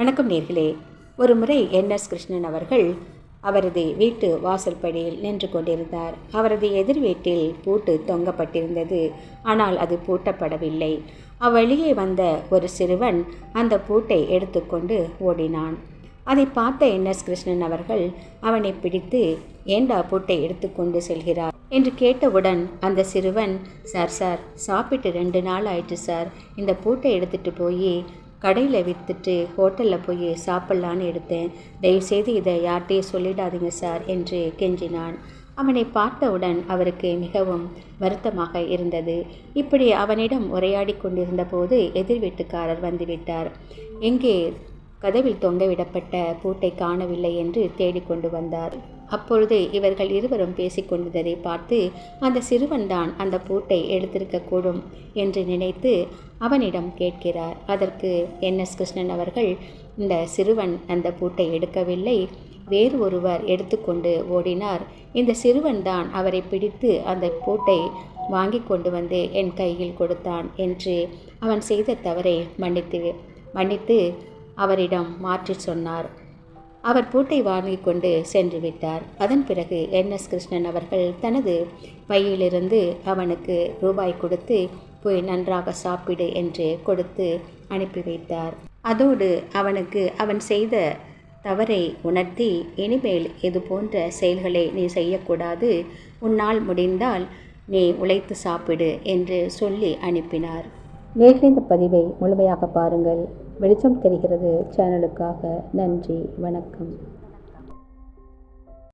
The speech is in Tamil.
வணக்கம் நேர்களே. ஒரு முறை என்எஸ் கிருஷ்ணன் அவர்கள் அவரது வீட்டு வாசல்படியில் நின்று கொண்டிருந்தார். அவரது எதிர் வீட்டில் பூட்டு தொங்கப்பட்டிருந்தது. ஆனால் அது பூட்டப்படவில்லை. அவ்வழியே வந்த ஒரு சிறுவன் அந்த பூட்டை எடுத்துக்கொண்டு ஓடினான். அதை பார்த்த என். எஸ். கிருஷ்ணன் அவர்கள் அவனை பிடித்து ஏண்டா பூட்டை எடுத்துக்கொண்டு செல்கிறார் என்று கேட்டவுடன் அந்த சிறுவன் சார் சார் சாப்பிட்டு ரெண்டு நாள் ஆயிட்டு சார். இந்த பூட்டை எடுத்துட்டு போய் கடையில் விற்றுட்டு ஹோட்டலில் போய் சாப்பிட்லான்னு எடுத்தேன். தயவுசெய்து இதை யார்கிட்டையும் சொல்லிடாதீங்க சார் என்று கெஞ்சினான். அவனை பார்த்தவுடன் அவருக்கு மிகவும் வருத்தமாக இருந்தது. இப்படி அவனிடம் உரையாடி கொண்டிருந்த போது எதிர் வீட்டுக்காரர் வந்துவிட்டார் எங்கே கதவில் தொங்கவிடப்பட்ட பூட்டை காணவில்லை என்று தேடிக்கொண்டு வந்தார். அப்பொழுது இவர்கள் இருவரும் பேசிக்கொண்டதை பார்த்து அந்த சிறுவன்தான் அந்த பூட்டை எடுத்திருக்கக்கூடும் என்று நினைத்து அவனிடம் கேட்கிறார். அதற்கு என். எஸ். கிருஷ்ணன் அவர்கள் இந்த சிறுவன் அந்த பூட்டை எடுக்கவில்லை. வேறு ஒருவர் எடுத்துக்கொண்டு ஓடினார். இந்த சிறுவன் தான் அவரை பிடித்து அந்த பூட்டை வாங்கி கொண்டு வந்து என் கையில் கொடுத்தான் என்று அவன் செய்த தவறை மன்னித்து மன்னித்து அவரிடம் மாற்றி சொன்னார். அவர் பூட்டை வாங்கி கொண்டு சென்று விட்டார். அதன் பிறகு என். எஸ். கிருஷ்ணன் அவர்கள் தனது பையிலிருந்து அவனுக்கு ரூபாய் கொடுத்து போய் நன்றாக சாப்பிடு என்று கொடுத்து அனுப்பி வைத்தார். அதோடு அவனுக்கு அவன் செய்த தவறை உணர்த்தி இனிமேல் இது போன்ற செயல்களை நீ செய்யக்கூடாது. உன்னால் முடிந்தால் நீ உழைத்து சாப்பிடு என்று சொல்லி அனுப்பினார். நேரில் இந்த பதிவை முழுமையாக பாருங்கள். வெளிச்சம் தெரிகிறது. சேனலுக்காக நன்றி. வணக்கம்.